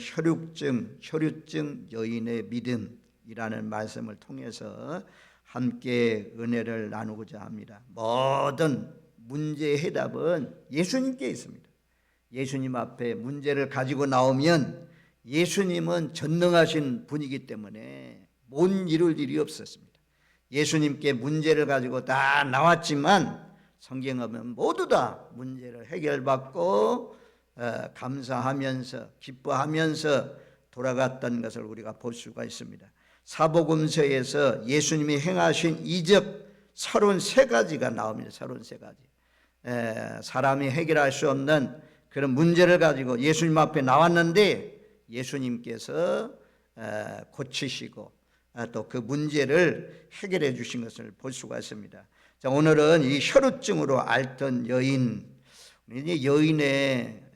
혈육증, 혈유증 여인의 믿음이라는 말씀을 통해서 함께 은혜를 나누고자 합니다. 모든 문제의 해답은 예수님께 있습니다. 예수님 앞에 문제를 가지고 나오면 예수님은 전능하신 분이기 때문에 못 이룰 일이 없었습니다. 예수님께 문제를 가지고 다 나왔지만 성경에 보면 모두 다 문제를 해결받고 어, 감사하면서 기뻐하면서 돌아갔던 것을 우리가 볼 수가 있습니다. 사복음서에서 예수님이 행하신 이적 33가지가 나옵니다. 33가지. 에, 사람이 해결할 수 없는 그런 문제를 가지고 예수님 앞에 나왔는데 예수님께서 에, 고치시고 또 그 문제를 해결해 주신 것을 볼 수가 있습니다. 자, 오늘은 이 혈우증으로 앓던 여인, 이 여인의 에,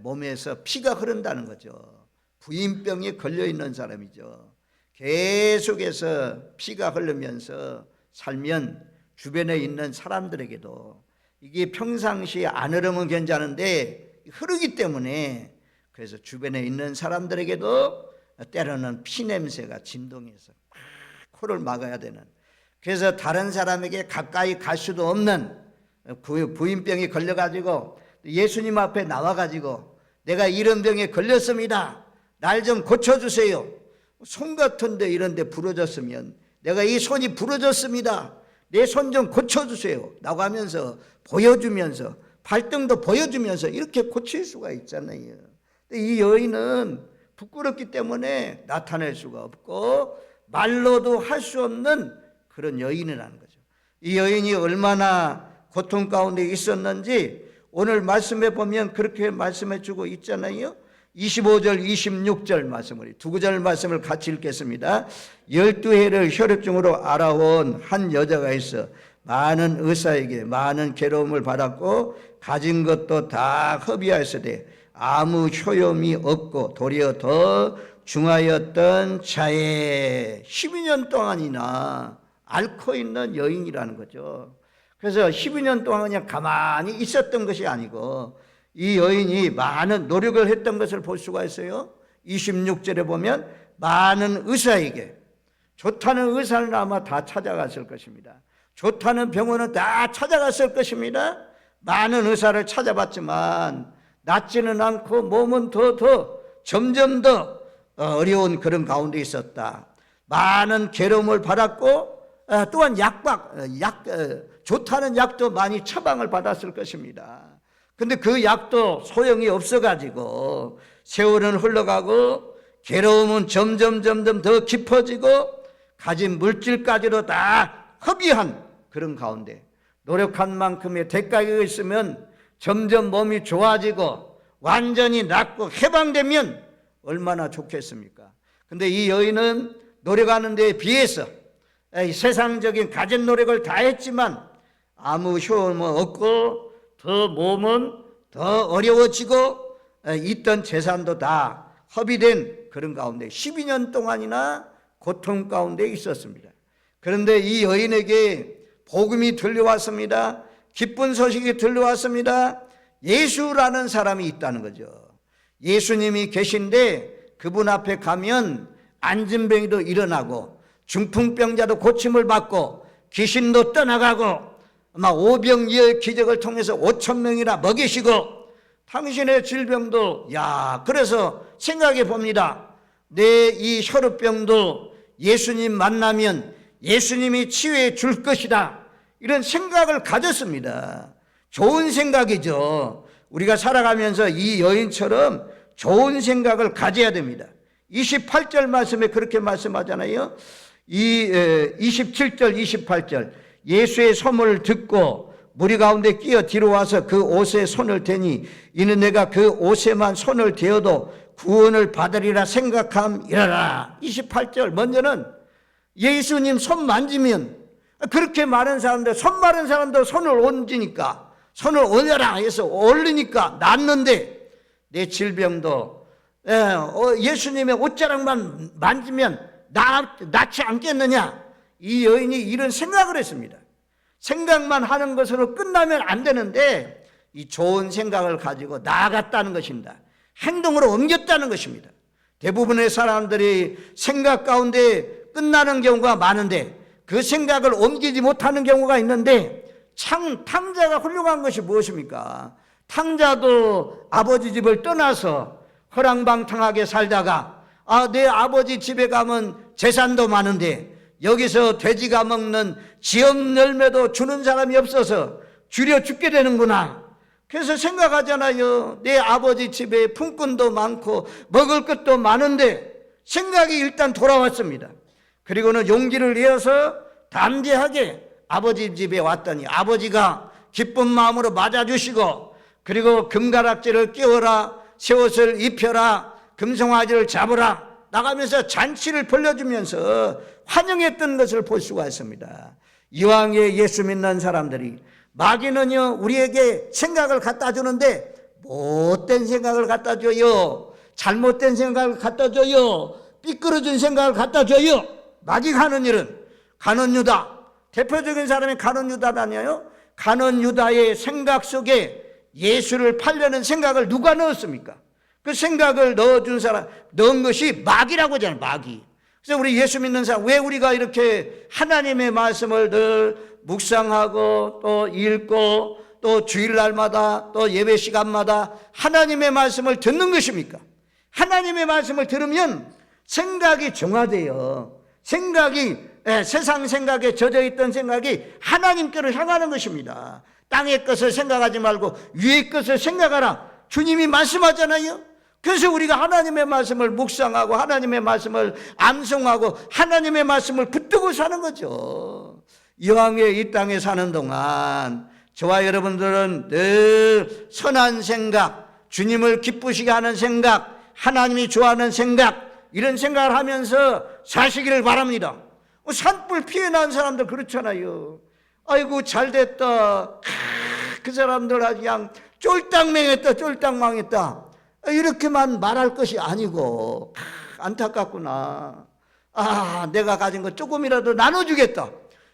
몸에서 피가 흐른다는 거죠. 부인병에 걸려 있는 사람이죠. 계속해서 피가 흐르면서 살면 주변에 있는 사람들에게도 이게 평상시에 안 흐르면 괜찮은데 흐르기 때문에 그래서 주변에 있는 사람들에게도 때로는 피 냄새가 진동해서 코를 막아야 되는 그래서 다른 사람에게 가까이 갈 수도 없는 부- 부인병이 걸려가지고 예수님 앞에 나와가지고 내가 이런 병에 걸렸습니다. 날 좀 고쳐주세요. 손 같은데 이런데 부러졌으면 내가 이 손이 부러졌습니다. 내 손 좀 고쳐주세요. 라고 하면서 보여주면서 발등도 보여주면서 이렇게 고칠 수가 있잖아요. 이 여인은 부끄럽기 때문에 나타낼 수가 없고 말로도 할 수 없는 그런 여인이라는 거죠. 이 여인이 얼마나 고통 가운데 있었는지 오늘 말씀해 보면 그렇게 말씀해 주고 있잖아요. 25절, 26절 말씀을 두 구절 말씀을 같이 읽겠습니다. 열두 해를 혈액증으로 알아온 한 여자가 있어 많은 의사에게 많은 괴로움을 받았고 가진 것도 다 허비하였으되 아무 효용이 없고 도리어 더 중하였던 자에 12년 동안이나 앓고 있는 여인이라는 거죠. 그래서 12년 동안 그냥 가만히 있었던 것이 아니고 이 여인이 많은 노력을 했던 것을 볼 수가 있어요. 26절에 보면 많은 의사에게 좋다는 의사는 아마 다 찾아갔을 것입니다. 좋다는 병원은 다 찾아갔을 것입니다. 많은 의사를 찾아봤지만 낫지는 않고 몸은 더 더 점점 더 어려운 그런 가운데 있었다. 많은 괴로움을 받았고 어, 또한 약박 어, 약 어, 좋다는 약도 많이 처방을 받았을 것입니다. 근데 그 약도 소용이 없어 가지고 세월은 흘러가고 괴로움은 점점 점점 더 깊어지고 가진 물질까지도 다 허비한 그런 가운데 노력한 만큼의 대가가 있으면 점점 몸이 좋아지고 완전히 낫고 해방되면 얼마나 좋겠습니까? 근데 이 여인은 노력하는 데에 비해서 이 세상적인 가진 노력을 다 했지만 아무 효험은 없고 더 몸은 더 어려워지고 있던 재산도 다 허비된 그런 가운데 12년 동안이나 고통 가운데 있었습니다. 그런데 이 여인에게 복음이 들려왔습니다. 기쁜 소식이 들려왔습니다. 예수라는 사람이 있다는 거죠. 예수님이 계신데 그분 앞에 가면 안진병이도 일어나고 중풍병자도 고침을 받고 귀신도 떠나가고 아마 오병이의 기적을 통해서 5천 명이나 먹이시고 당신의 질병도 야 그래서 생각해 봅니다. 내 이 혈우병도 예수님 만나면 예수님이 치유해 줄 것이다. 이런 생각을 가졌습니다. 좋은 생각이죠. 우리가 살아가면서 이 여인처럼 좋은 생각을 가져야 됩니다. 28절 말씀에 그렇게 말씀하잖아요. 이 27절, 28절 예수의 소문을 듣고 무리 가운데 끼어 뒤로 와서 그 옷에 손을 대니 이는 내가 그 옷에만 손을 대어도 구원을 받으리라 생각함이라라. 28절 먼저는 예수님 손 만지면 그렇게 많은 사람들 손 마른 사람도 손을 얹으니까 손을 올려라 해서 올리니까 낫는데 내 질병도 예, 어, 예수님의 옷자락만 만지면 나, 낫지 않겠느냐 이 여인이 이런 생각을 했습니다. 생각만 하는 것으로 끝나면 안 되는데 이 좋은 생각을 가지고 나아갔다는 것입니다. 행동으로 옮겼다는 것입니다. 대부분의 사람들이 생각 가운데 끝나는 경우가 많은데 그 생각을 옮기지 못하는 경우가 있는데 참 탕자가 훌륭한 것이 무엇입니까? 탕자도 아버지 집을 떠나서 허랑방탕하게 살다가 아, 내 아버지 집에 가면 재산도 많은데 여기서 돼지가 먹는 지역 열매도 주는 사람이 없어서 줄여 죽게 되는구나. 그래서 생각하잖아요. 내 아버지 집에 품꾼도 많고 먹을 것도 많은데 생각이 일단 돌아왔습니다. 그리고는 용기를 내어서 담대하게 아버지 집에 왔더니 아버지가 기쁜 마음으로 맞아주시고 그리고 금가락지를 끼워라 새 옷을 입혀라 금송아지를 잡으라 나가면서 잔치를 벌려주면서 환영했던 것을 볼 수가 있습니다. 이왕에 예수 믿는 사람들이 마귀는요 우리에게 생각을 갖다 주는데 못된 생각을 갖다 줘요. 잘못된 생각을 갖다 줘요. 삐뚤어진 생각을 갖다 줘요. 마귀가 하는 일은 가non 유다 대표적인 사람이 가non 유다다녀요. 가non 유다의 생각 속에 예수를 팔려는 생각을 누가 넣었습니까? 그 생각을 넣어준 사람, 넣은 것이 마귀라고 하잖아요, 마귀. 그래서 우리 예수 믿는 사람, 왜 우리가 이렇게 하나님의 말씀을 늘 묵상하고 또 읽고 또 주일날마다 또 예배 시간마다 하나님의 말씀을 듣는 것입니까? 하나님의 말씀을 들으면 생각이 정화돼요. 생각이 예, 세상 생각에 젖어 있던 생각이 하나님께로 향하는 것입니다. 땅의 것을 생각하지 말고 위의 것을 생각하라. 주님이 말씀하잖아요. 그래서 우리가 하나님의 말씀을 묵상하고 하나님의 말씀을 암송하고 하나님의 말씀을 붙들고 사는 거죠. 이왕에 이 땅에 사는 동안 저와 여러분들은 늘 선한 생각, 주님을 기쁘시게 하는 생각, 하나님이 좋아하는 생각, 이런 생각을 하면서 사시기를 바랍니다. 뭐 산불 피해 난 사람들 그렇잖아요. 아이고 잘 됐다. 그 사람들 아주 그냥 쫄딱 망했다, 쫄딱 망했다. 이렇게만 말할 것이 아니고 안타깝구나. 아, 내가 가진 거 조금이라도 나눠주겠다.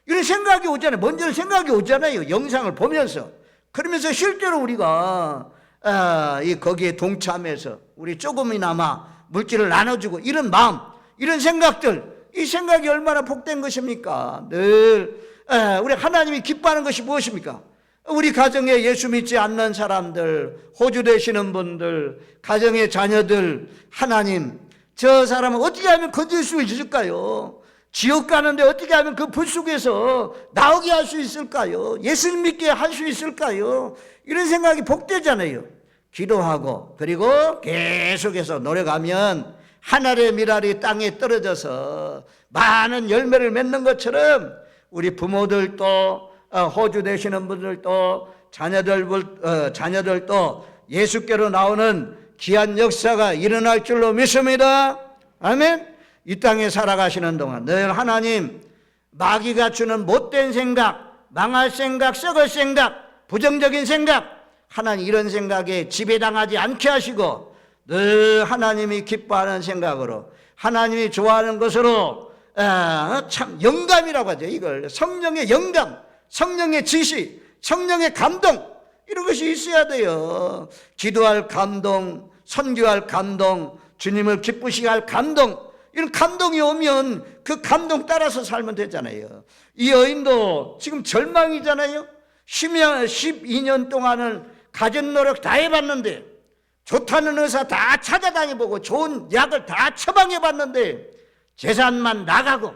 이런 생각이 오잖아요. 먼저 생각이 오잖아요. 영상을 보면서. 그러면서 실제로 우리가 아, 이 거기에 동참해서 우리 조금이나마 물질을 나눠주고 이런 마음, 이런 생각들, 이 생각이 얼마나 복된 것입니까? 늘 에, 우리 하나님이 기뻐하는 것이 무엇입니까? 우리 가정에 예수 믿지 않는 사람들, 호주 되시는 분들, 가정의 자녀들, 하나님, 저 사람은 어떻게 하면 건질 수 있을까요? 지옥 가는데 어떻게 하면 그 불 속에서 나오게 할 수 있을까요? 예수 믿게 할 수 있을까요? 이런 생각이 복되잖아요. 기도하고 그리고 계속해서 노력하면 하늘의 미랄이 땅에 떨어져서 많은 열매를 맺는 것처럼 우리 부모들도 어, 호주 되시는 분들도 자녀들 어, 자녀들도 예수께로 나오는 귀한 역사가 일어날 줄로 믿습니다. 아멘. 이 땅에 살아가시는 동안 늘 하나님 마귀가 주는 못된 생각, 망할 생각, 썩을 생각, 부정적인 생각, 하나님 이런 생각에 지배당하지 않게 하시고 늘 하나님이 기뻐하는 생각으로 하나님이 좋아하는 것으로 아, 참 영감이라고 하죠. 이걸 성령의 영감, 성령의 지시, 성령의 감동 이런 것이 있어야 돼요. 기도할 감동, 선교할 감동, 주님을 기쁘시게 할 감동 이런 감동이 오면 그 감동 따라서 살면 되잖아요. 이 여인도 지금 절망이잖아요. 12년 동안을 가진 노력 다 해봤는데 좋다는 의사 다 찾아다녀보고 좋은 약을 다 처방해봤는데 재산만 나가고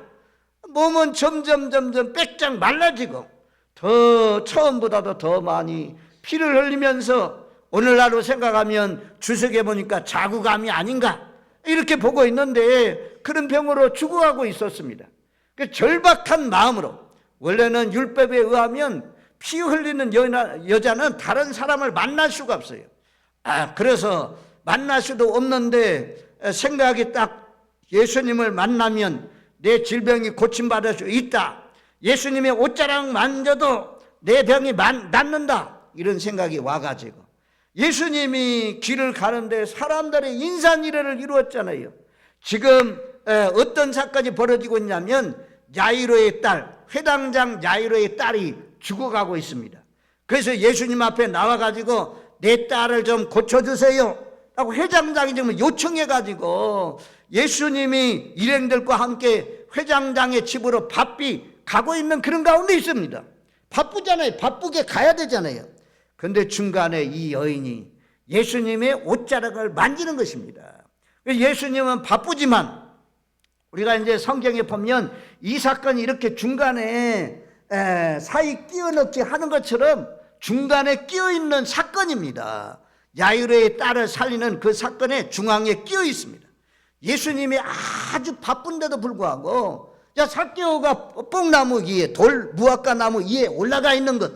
몸은 점점 점점 빽짝 말라지고 더 처음보다도 더 많이 피를 흘리면서 오늘날로 생각하면 주석에 보니까 자구감이 아닌가 이렇게 보고 있는데 그런 병으로 죽어가고 있었습니다. 그 절박한 마음으로 원래는 율법에 의하면 피 흘리는 여 자는 다른 사람을 만날 수가 없어요. 아, 그래서 만날 수도 없는데 생각이 딱 예수님을 만나면 내 질병이 고침받을 수 있다. 예수님의 옷자락 만져도 내 병이 낫는다. 이런 생각이 와가지고 예수님이 길을 가는데 사람들의 인산이래를 이루었잖아요. 지금 어떤 사건이 벌어지고 있냐면 야이로의 딸, 회당장 야이로의 딸이 죽어가고 있습니다. 그래서 예수님 앞에 나와가지고 내 딸을 좀 고쳐주세요. 라고 회장장이 지금 요청해가지고 예수님이 일행들과 함께 회장장의 집으로 바삐 가고 있는 그런 가운데 있습니다. 바쁘잖아요. 바쁘게 가야 되잖아요. 근데 중간에 이 여인이 예수님의 옷자락을 만지는 것입니다. 예수님은 바쁘지만 우리가 이제 성경에 보면 이 사건이 이렇게 중간에 에, 사이 끼어 넣기 하는 것처럼 중간에 끼어 있는 사건입니다. 야이로의 딸을 살리는 그 사건의 중앙에 끼어 있습니다. 예수님이 아주 바쁜데도 불구하고 야 사개오가 뽕나무 위에 돌 무화과 나무 위에 올라가 있는 것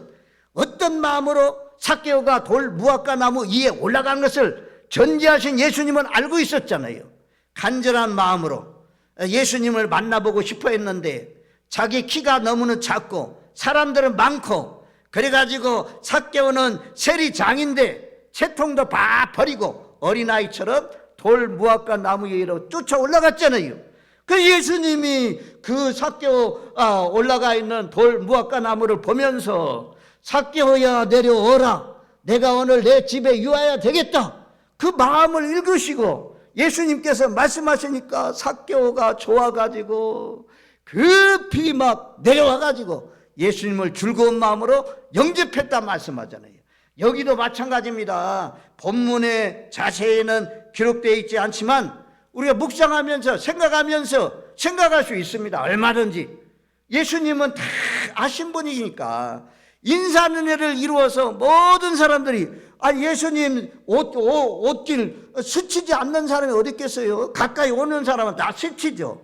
어떤 마음으로 사개오가 돌 무화과 나무 위에 올라간 것을 전지하신 예수님은 알고 있었잖아요. 간절한 마음으로 예수님을 만나보고 싶어 했는데 자기 키가 너무는 작고 사람들은 많고 그래가지고 사개오는 세리 장인데 채통도 다 버리고 어린아이처럼 돌 무화과 나무 위로 쫓아 올라갔잖아요. 그 예수님이 그 사개오 아, 올라가 있는 돌 무화과 나무를 보면서 사개오야 내려오라. 내가 오늘 내 집에 유하야 되겠다. 그 마음을 읽으시고 예수님께서 말씀하시니까 사개오가 좋아가지고 급히 막 내려와가지고 예수님을 즐거운 마음으로 영접했다 말씀하잖아요. 여기도 마찬가지입니다. 본문의 자세히는 기록되어 있지 않지만 우리가 묵상하면서 생각하면서 생각할 수 있습니다. 얼마든지. 예수님은 다 아신 분이니까 인사는혜를 이루어서 모든 사람들이 아 예수님 옷, 옷, 옷길 스치지 않는 사람이 어디 있겠어요? 가까이 오는 사람은 다 스치죠.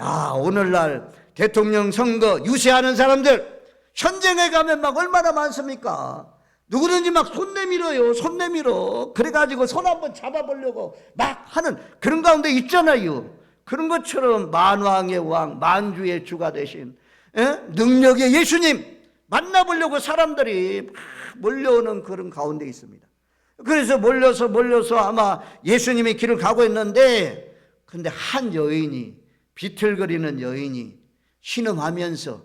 야 오늘날 대통령 선거 유세하는 사람들 현장에 가면 막 얼마나 많습니까? 누구든지 막 손 내밀어요. 손 내밀어. 그래가지고 손 한번 잡아보려고 막 하는 그런 가운데 있잖아요. 그런 것처럼 만왕의 왕, 만주의 주가 되신 예? 능력의 예수님 만나보려고 사람들이 막 몰려오는 그런 가운데 있습니다. 그래서 몰려서 몰려서 아마 예수님의 길을 가고 있는데 근데 한 여인이 비틀거리는 여인이 신음하면서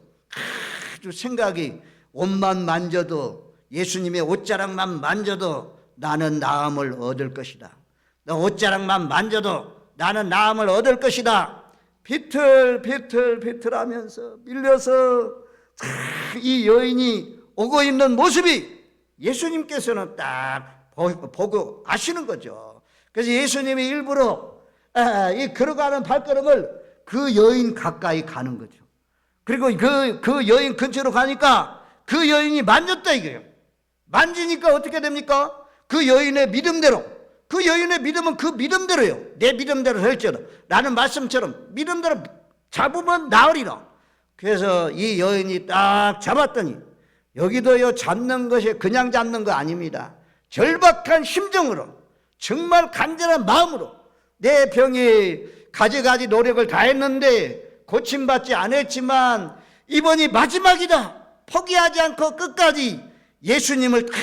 아주 생각이 옷만 만져도 예수님의 옷자락만 만져도 나는 나음을 얻을 것이다. 너 옷자락만 만져도 나는 나음을 얻을 것이다. 비틀 비틀 비틀하면서 밀려서 이 여인이 오고 있는 모습이 예수님께서는 딱 보고 아시는 거죠. 그래서 예수님이 일부러 이 걸어가는 발걸음을 그 여인 가까이 가는 거죠. 그리고 그, 그 여인 근처로 가니까 그 여인이 만졌다 이거예요. 만지니까 어떻게 됩니까? 그 여인의 믿음대로 그 여인의 믿음은 그 믿음대로요. 내 믿음대로 할지어다. 라는 말씀처럼 믿음대로 잡으면 나으리라. 그래서 이 여인이 딱 잡았더니 여기도요 잡는 것이 그냥 잡는 거 아닙니다. 절박한 심정으로 정말 간절한 마음으로 내 병이 가지가지 노력을 다 했는데 고침받지 않았지만 이번이 마지막이다. 포기하지 않고 끝까지 예수님을 탁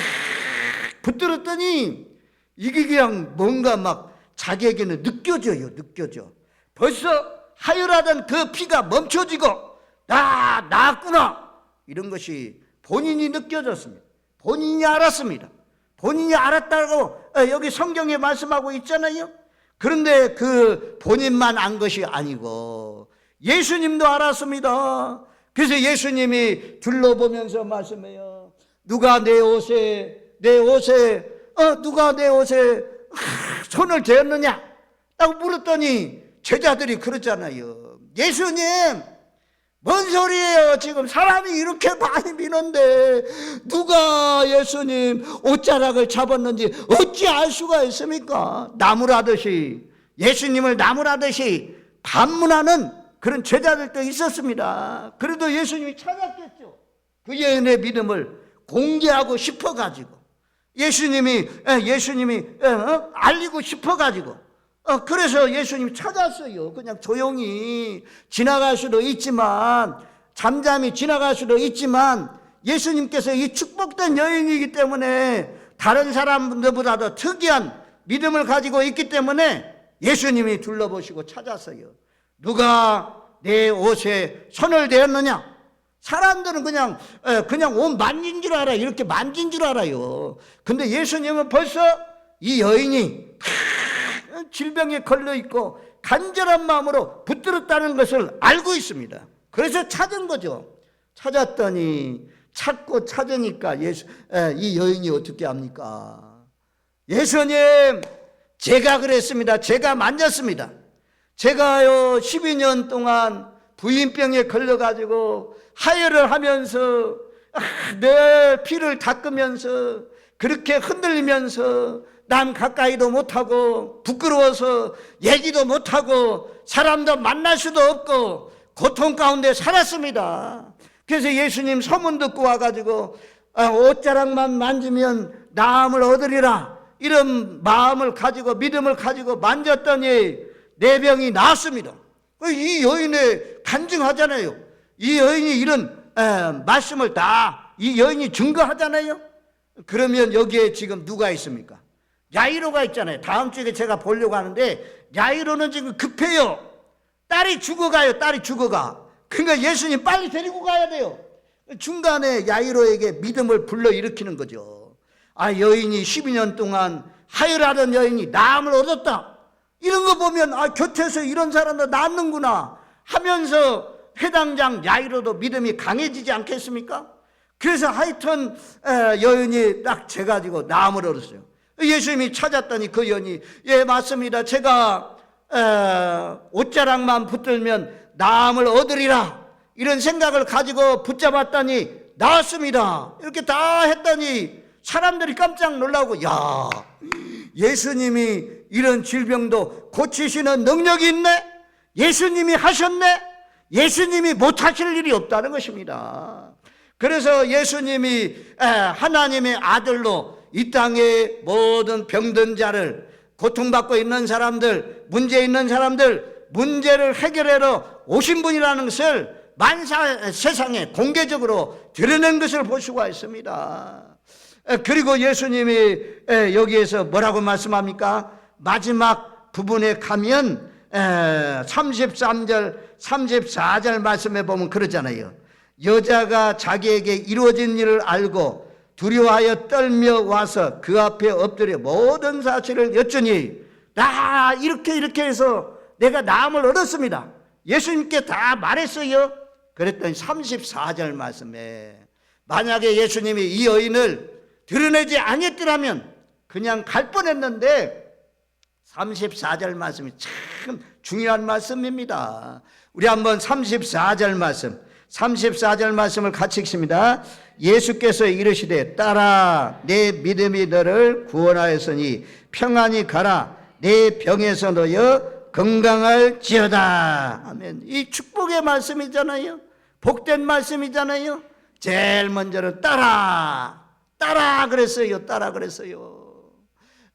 붙들었더니 이게 그냥 뭔가 막 자기에게는 느껴져요. 느껴져. 벌써 하혈하던 그 피가 멈춰지고 나 나았구나 이런 것이 본인이 느껴졌습니다. 본인이 알았습니다. 본인이 알았다고 여기 성경에 말씀하고 있잖아요. 그런데 그 본인만 안 것이 아니고 예수님도 알았습니다. 그래서 예수님이 둘러보면서 말씀해요. 누가 내 옷에 내 옷에 어 누가 내 옷에 손을 대었느냐? 라고 물었더니 제자들이 그러잖아요. 예수님 뭔 소리예요? 지금 사람이 이렇게 많이 미는데 누가 예수님 옷자락을 잡았는지 어찌 알 수가 있습니까? 나무라듯이 예수님을 나무라듯이 반문하는 그런 제자들도 있었습니다. 그래도 예수님이 찾았겠죠. 그 여인의 믿음을 공개하고 싶어 가지고 예수님이 예수님이 어? 알리고 싶어 가지고 어, 그래서 예수님이 찾았어요. 그냥 조용히 지나갈 수도 있지만, 잠잠히 지나갈 수도 있지만, 예수님께서 이 축복된 여인이기 때문에 다른 사람들보다도 특이한 믿음을 가지고 있기 때문에 예수님이 둘러보시고 찾았어요. 누가 내 옷에 손을 대었느냐? 사람들은 그냥, 그냥 옷 만진 줄 알아. 이렇게 만진 줄 알아요. 근데 예수님은 벌써 이 여인이 질병에 걸려 있고 간절한 마음으로 붙들었다는 것을 알고 있습니다. 그래서 찾은 거죠. 찾았더니 찾고 찾으니까 예수, 에, 이 여인이 어떻게 합니까? 예수님, 제가 그랬습니다. 제가 만졌습니다. 제가요 12년 동안 부인병에 걸려가지고 하혈을 하면서 아, 내 피를 닦으면서 그렇게 흔들리면서 남 가까이도 못하고 부끄러워서 얘기도 못하고 사람도 만날 수도 없고 고통 가운데 살았습니다. 그래서 예수님 소문 듣고 와가지고 아, 옷자락만 만지면 나음을 얻으리라 이런 마음을 가지고 믿음을 가지고 만졌더니 내 병이 나았습니다. 이 여인의 간증하잖아요. 이 여인이 이런 에, 말씀을 다 이 여인이 증거하잖아요. 그러면 여기에 지금 누가 있습니까? 야이로가 있잖아요. 다음 주에 제가 보려고 하는데 야이로는 지금 급해요. 딸이 죽어가요. 딸이 죽어가. 그러니까 예수님 빨리 데리고 가야 돼요. 중간에 야이로에게 믿음을 불러 일으키는 거죠. 아 여인이 12년 동안 하혈하던 여인이 나음을 얻었다. 이런 거 보면 아 곁에서 이런 사람도 낫는구나 하면서 해당장 야이로도 믿음이 강해지지 않겠습니까? 그래서 하여튼 에, 여인이 딱 재가지고 나음을 얻었어요. 예수님이 찾았더니 그 여인이 예 맞습니다. 제가 에, 옷자락만 붙들면 나음을 얻으리라 이런 생각을 가지고 붙잡았더니 나왔습니다. 이렇게 다 했더니 사람들이 깜짝 놀라고 야 예수님이 이런 질병도 고치시는 능력이 있네. 예수님이 하셨네. 예수님이 못하실 일이 없다는 것입니다. 그래서 예수님이 하나님의 아들로 이 땅의 모든 병든 자를 고통받고 있는 사람들, 문제 있는 사람들, 문제를 해결하러 오신 분이라는 것을 만사 세상에 공개적으로 드러낸 것을 볼 수가 있습니다. 그리고 예수님이 여기에서 뭐라고 말씀합니까? 마지막 부분에 가면 33절, 34절 말씀에 보면 그러잖아요. 여자가 자기에게 이루어진 일을 알고 두려워하여 떨며 와서 그 앞에 엎드려 모든 사실을 여쭈니 나 이렇게 이렇게 해서 내가 나음을 얻었습니다. 예수님께 다 말했어요. 그랬더니 34절 말씀에 만약에 예수님이 이 여인을 드러내지 아니했더라면 그냥 갈 뻔했는데 34절 말씀이 참 중요한 말씀입니다. 우리 한번 34절 말씀, 34절 말씀을 같이 읽습니다. 예수께서 이르시되 따라 내 믿음이 너를 구원하였으니 평안히 가라 내 병에서 너여 건강할지어다. 아멘. 이 축복의 말씀이잖아요. 복된 말씀이잖아요. 제일 먼저는 따라 따라 그랬어요. 따라 그랬어요.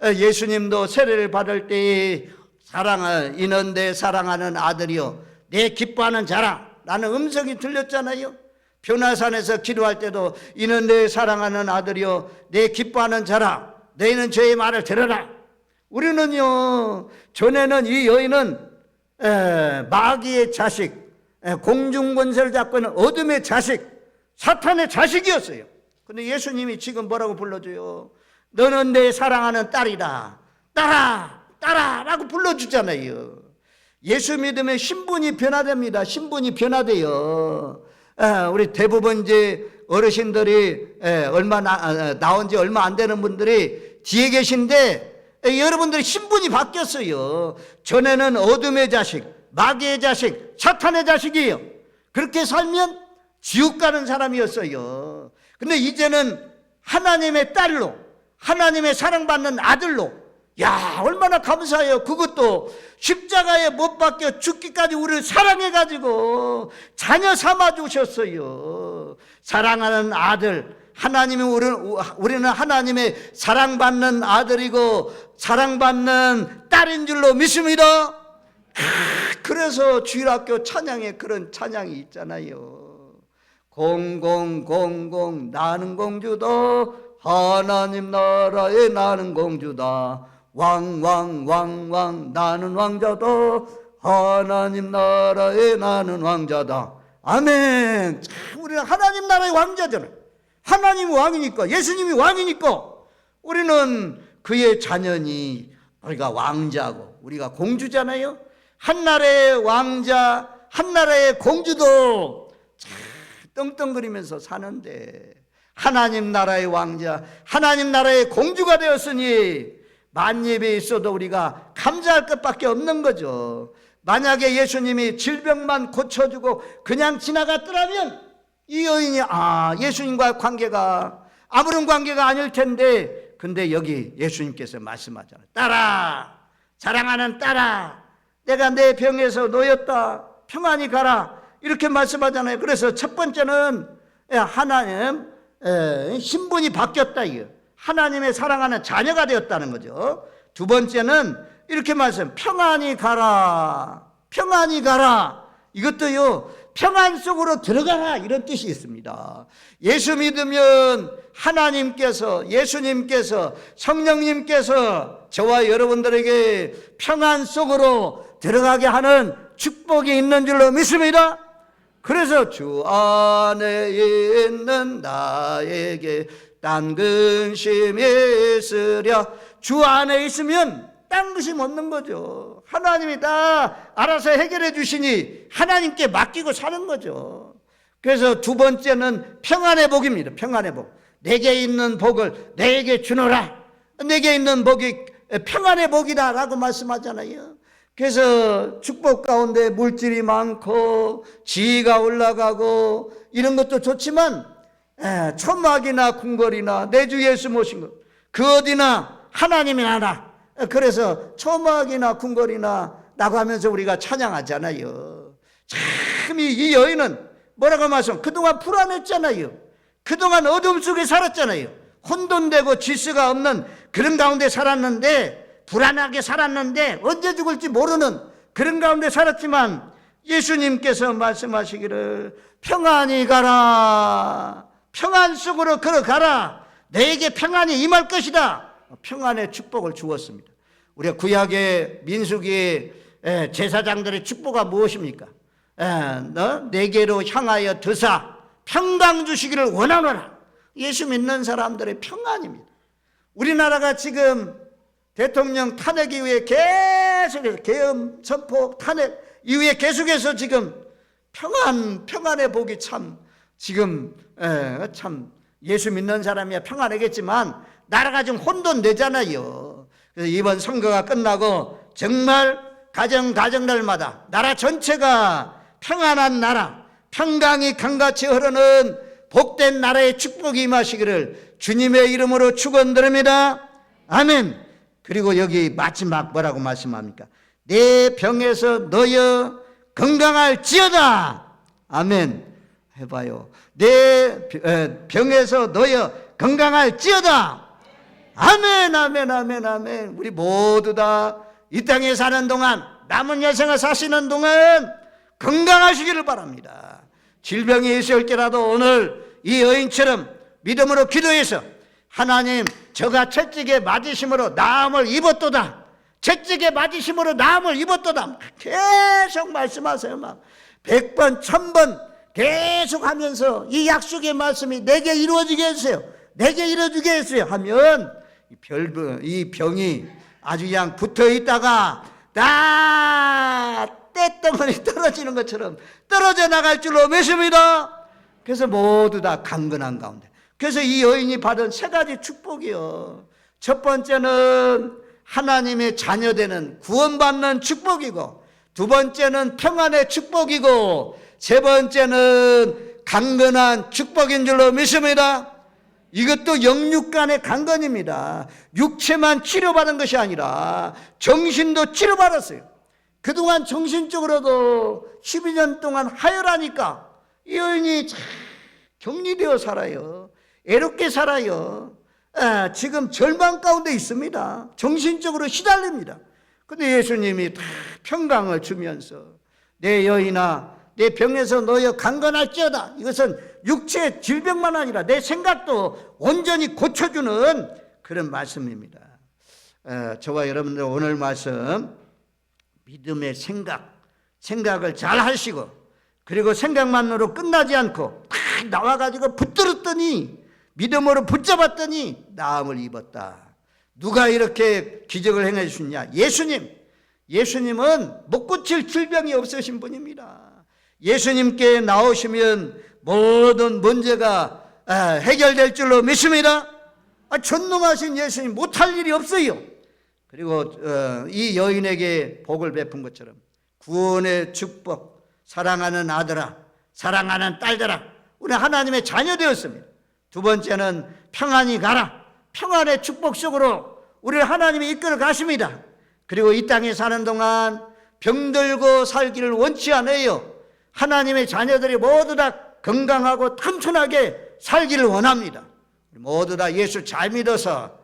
예수님도 세례를 받을 때 사랑을 이는데 사랑하는 아들이요 내 기뻐하는 자라 라는 음성이 들렸잖아요. 변화산에서 기도할 때도 이는 내 사랑하는 아들이요 내 기뻐하는 자라 너희는 저의 말을 들어라. 우리는요 전에는 이 여인은 에, 마귀의 자식 에, 공중권세를 잡고 있는 어둠의 자식 사탄의 자식이었어요. 근데 예수님이 지금 뭐라고 불러줘요? 너는 내 사랑하는 딸이다. 딸아, 딸아 라고 불러주잖아요. 예수 믿으면 신분이 변화됩니다. 신분이 변화돼요. 우리 대부분 이제 어르신들이 얼마 나, 나온 지 얼마 안 되는 분들이 뒤에 계신데 여러분들이 신분이 바뀌었어요. 전에는 어둠의 자식, 마귀의 자식, 사탄의 자식이에요. 그렇게 살면 지옥 가는 사람이었어요. 근데 이제는 하나님의 딸로 하나님의 사랑받는 아들로 야 얼마나 감사해요. 그것도 십자가에 못 박혀 죽기까지 우리를 사랑해가지고 자녀 삼아 주셨어요. 사랑하는 아들 하나님이 우리는 하나님의 사랑받는 아들이고 사랑받는 딸인 줄로 믿습니다. 그래서 주일학교 찬양에 그런 찬양이 있잖아요. 공공공공 나는 공주도 하나님 나라에 나는 공주다. 왕왕 왕왕 나는 왕자다. 하나님 나라에 나는 왕자다. 아멘. 참 우리는 하나님 나라의 왕자잖아요. 하나님이 왕이니까 예수님이 왕이니까 우리는 그 그의 자녀니 우리가 왕자고 우리가 공주잖아요. 한 나라의 왕자, 한 나라의 공주도 참 떵떵거리면서 사는데 하나님 나라의 왕자, 하나님 나라의 공주가 되었으니 만입에 있어도 우리가 감사할 것밖에 없는 거죠. 만약에 예수님이 질병만 고쳐주고 그냥 지나갔더라면 이 여인이 아 예수님과 관계가 아무런 관계가 아닐 텐데 근데 여기 예수님께서 말씀하잖아요. 딸아 사랑하는 딸아 내가 내 병에서 놓였다 평안히 가라 이렇게 말씀하잖아요. 그래서 첫 번째는 예, 하나님 에, 신분이 바뀌었다 이거 하나님의 사랑하는 자녀가 되었다는 거죠. 두 번째는 이렇게 말씀 평안히 가라 평안히 가라 이것도요 평안 속으로 들어가라 이런 뜻이 있습니다. 예수 믿으면 하나님께서 예수님께서 성령님께서 저와 여러분들에게 평안 속으로 들어가게 하는 축복이 있는 줄로 믿습니다. 그래서 주 안에 있는 나에게 딴 근심이 있으랴 주 안에 있으면 딴 것이 없는 거죠. 하나님이 다 알아서 해결해 주시니 하나님께 맡기고 사는 거죠. 그래서 두 번째는 평안의 복입니다. 평안의 복. 내게 있는 복을 내게 주노라. 내게 있는 복이 평안의 복이다라고 말씀하잖아요. 그래서 축복 가운데 물질이 많고 지위가 올라가고 이런 것도 좋지만 에, 천막이나 궁궐이나 내 주 예수 모신 것 그 어디나 하나님이 나라. 그래서 초막이나 궁궐이나 나가면서 우리가 찬양하잖아요. 참 이 여인은 뭐라고 말씀? 그동안 불안했잖아요. 그동안 어둠 속에 살았잖아요. 혼돈되고 질서가 없는 그런 가운데 살았는데 불안하게 살았는데 언제 죽을지 모르는 그런 가운데 살았지만 예수님께서 말씀하시기를 평안히 가라. 평안 속으로 걸어가라. 내게 평안이 임할 것이다. 평안의 축복을 주었습니다. 우리가 구약의 민수기의 에, 제사장들의 축복가 무엇입니까? 에, 너 내게로 향하여 드사 평강 주시기를 원하노라. 예수 믿는 사람들의 평안입니다. 우리나라가 지금 대통령 탄핵 이후에 계속해서 계엄 선포 탄핵 이후에 계속해서 지금 평안 평안의 복이 참 지금 에, 참 예수 믿는 사람이야 평안하겠지만 나라가 좀 혼돈되잖아요. 그래서 이번 선거가 끝나고 정말 가정 가정날마다 나라 전체가 평안한 나라, 평강이 강같이 흐르는 복된 나라의 축복이 임하시기를 주님의 이름으로 축원드립니다. 아멘. 그리고 여기 마지막 뭐라고 말씀합니까? 내 병에서 너여 건강할지어다. 아멘. 해봐요. 내 병에서 너여 건강할지어다. 아멘, 아멘, 아멘, 아멘. 우리 모두 다 이 땅에 사는 동안 남은 여생을 사시는 동안 건강하시기를 바랍니다. 질병이 있을지라도 오늘 이 여인처럼 믿음으로 기도해서 하나님 저가 채찍에 맞으심으로 나음을 입었도다. 채찍에 맞으심으로 나음을 입었도다. 계속 말씀하세요. 막 백번 천번 계속 하면서 이 약속의 말씀이 내게 이루어지게 해주세요. 내게 이루어지게 해주세요. 하면 이, 별, 이 병이 아주 그냥 붙어 있다가 다 떼덩어리 떨어지는 것처럼 떨어져 나갈 줄로 믿습니다. 그래서 모두 다 강건한 가운데. 그래서 이 여인이 받은 세 가지 축복이요. 첫 번째는 하나님의 자녀되는 구원받는 축복이고, 두 번째는 평안의 축복이고, 세 번째는 강건한 축복인 줄로 믿습니다. 이것도 영육간의 강건입니다. 육체만 치료받은 것이 아니라 정신도 치료받았어요. 그동안 정신적으로도 12년 동안 하열하니까 이 여인이 참 격리되어 살아요. 애롭게 살아요. 아, 지금 절망 가운데 있습니다. 정신적으로 시달립니다. 근데 예수님이 다 평강을 주면서 내 여인아 내 병에서 너여 강건할지어다. 이것은 육체 질병만 아니라 내 생각도 온전히 고쳐주는 그런 말씀입니다. 어, 저와 여러분들 오늘 말씀 믿음의 생각, 생각을 잘 하시고 그리고 생각만으로 끝나지 않고 탁 나와가지고 붙들었더니 믿음으로 붙잡았더니 나음을 입었다. 누가 이렇게 기적을 행해 주셨냐? 예수님. 예수님은 못 고칠 질병이 없으신 분입니다. 예수님께 나오시면 모든 문제가 아, 해결될 줄로 믿습니다. 아, 전능하신 예수님 못할 일이 없어요. 그리고 어, 이 여인에게 복을 베푼 것처럼 구원의 축복, 사랑하는 아들아, 사랑하는 딸들아, 우리 하나님의 자녀 되었습니다. 두 번째는 평안히 가라. 평안의 축복 속으로 우리를 하나님이 이끌어 가십니다. 그리고 이 땅에 사는 동안 병들고 살기를 원치 않아요. 하나님의 자녀들이 모두 다 건강하고 튼튼하게 살기를 원합니다. 모두 다 예수 잘 믿어서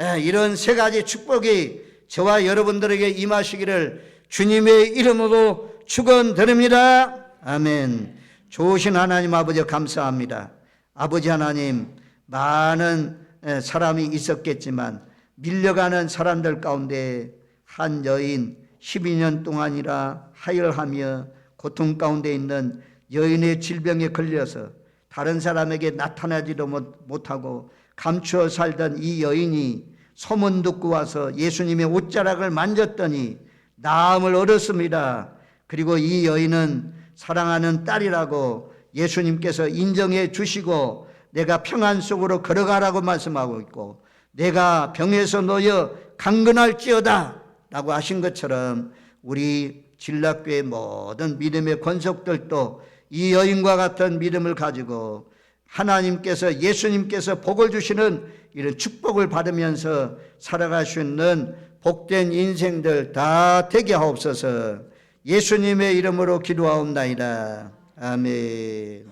예, 이런 세 가지 축복이 저와 여러분들에게 임하시기를 주님의 이름으로 축원드립니다. 아멘. 좋으신 하나님 아버지 감사합니다. 아버지 하나님 많은 예, 사람이 있었겠지만 밀려가는 사람들 가운데 한 여인 12년 동안이라 하혈하며 고통 가운데 있는 여인의 질병에 걸려서 다른 사람에게 나타나지도 못- 못하고 감추어 살던 이 여인이 소문 듣고 와서 예수님의 옷자락을 만졌더니 나음을 얻었습니다. 그리고 이 여인은 사랑하는 딸이라고 예수님께서 인정해 주시고 내가 평안 속으로 걸어가라고 말씀하고 있고 내가 병에서 놓여 강건할지어다 라고 하신 것처럼 우리 진락교의 모든 믿음의 권속들도 이 여인과 같은 믿음을 가지고 하나님께서 예수님께서 복을 주시는 이런 축복을 받으면서 살아갈 수 있는 복된 인생들 다 되게 하옵소서 예수님의 이름으로 기도하옵나이다. 아멘.